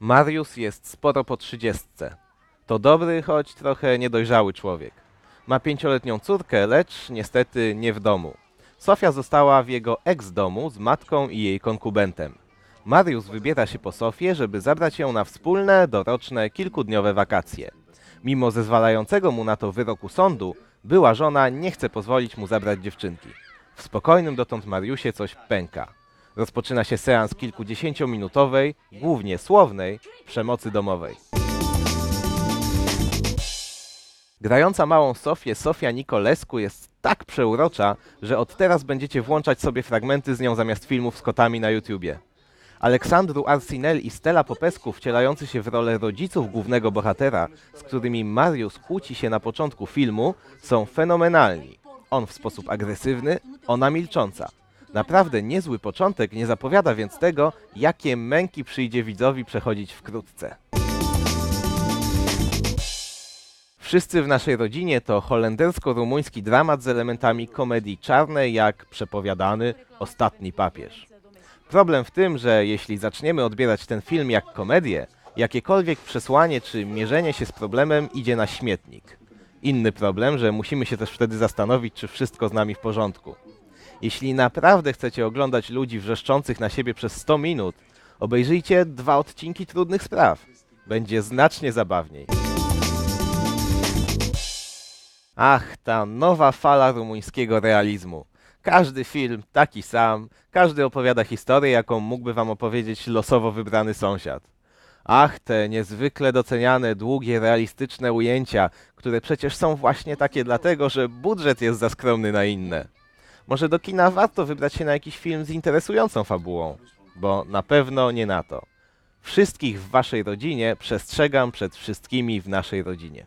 Mariusz jest sporo po trzydziestce. To dobry, choć trochę niedojrzały człowiek. Ma pięcioletnią córkę, lecz niestety nie w domu. Sofia została w jego ex-domu z matką i jej konkubentem. Mariusz wybiera się po Sofię, żeby zabrać ją na wspólne, doroczne, kilkudniowe wakacje. Mimo zezwalającego mu na to wyroku sądu, była żona nie chce pozwolić mu zabrać dziewczynki. W spokojnym dotąd Mariusie coś pęka. Rozpoczyna się seans kilkudziesięciominutowej, głównie słownej, przemocy domowej. Grająca małą Sofię Sofia Nikolesku jest tak przeurocza, że od teraz będziecie włączać sobie fragmenty z nią zamiast filmów z kotami na YouTubie. Aleksandru Arsinel i Stella Popescu wcielający się w rolę rodziców głównego bohatera, z którymi Mariusz kłóci się na początku filmu, są fenomenalni. On w sposób agresywny, ona milcząca. Naprawdę niezły początek nie zapowiada więc tego, jakie męki przyjdzie widzowi przechodzić wkrótce. Wszyscy w naszej rodzinie to holendersko-rumuński dramat z elementami komedii czarnej, jak przepowiadany Ostatni Papież. Problem w tym, że jeśli zaczniemy odbierać ten film jak komedię, jakiekolwiek przesłanie czy mierzenie się z problemem idzie na śmietnik. Inny problem, że musimy się też wtedy zastanowić, czy wszystko z nami w porządku. Jeśli naprawdę chcecie oglądać ludzi wrzeszczących na siebie przez 100 minut, obejrzyjcie dwa odcinki trudnych spraw. Będzie znacznie zabawniej. Ach, ta nowa fala rumuńskiego realizmu. Każdy film taki sam, każdy opowiada historię, jaką mógłby wam opowiedzieć losowo wybrany sąsiad. Ach, te niezwykle doceniane, długie, realistyczne ujęcia, które przecież są właśnie takie dlatego, że budżet jest za skromny na inne. Może do kina warto wybrać się na jakiś film z interesującą fabułą, bo na pewno nie na to. Wszystkich w waszej rodzinie przestrzegam przed wszystkimi w naszej rodzinie.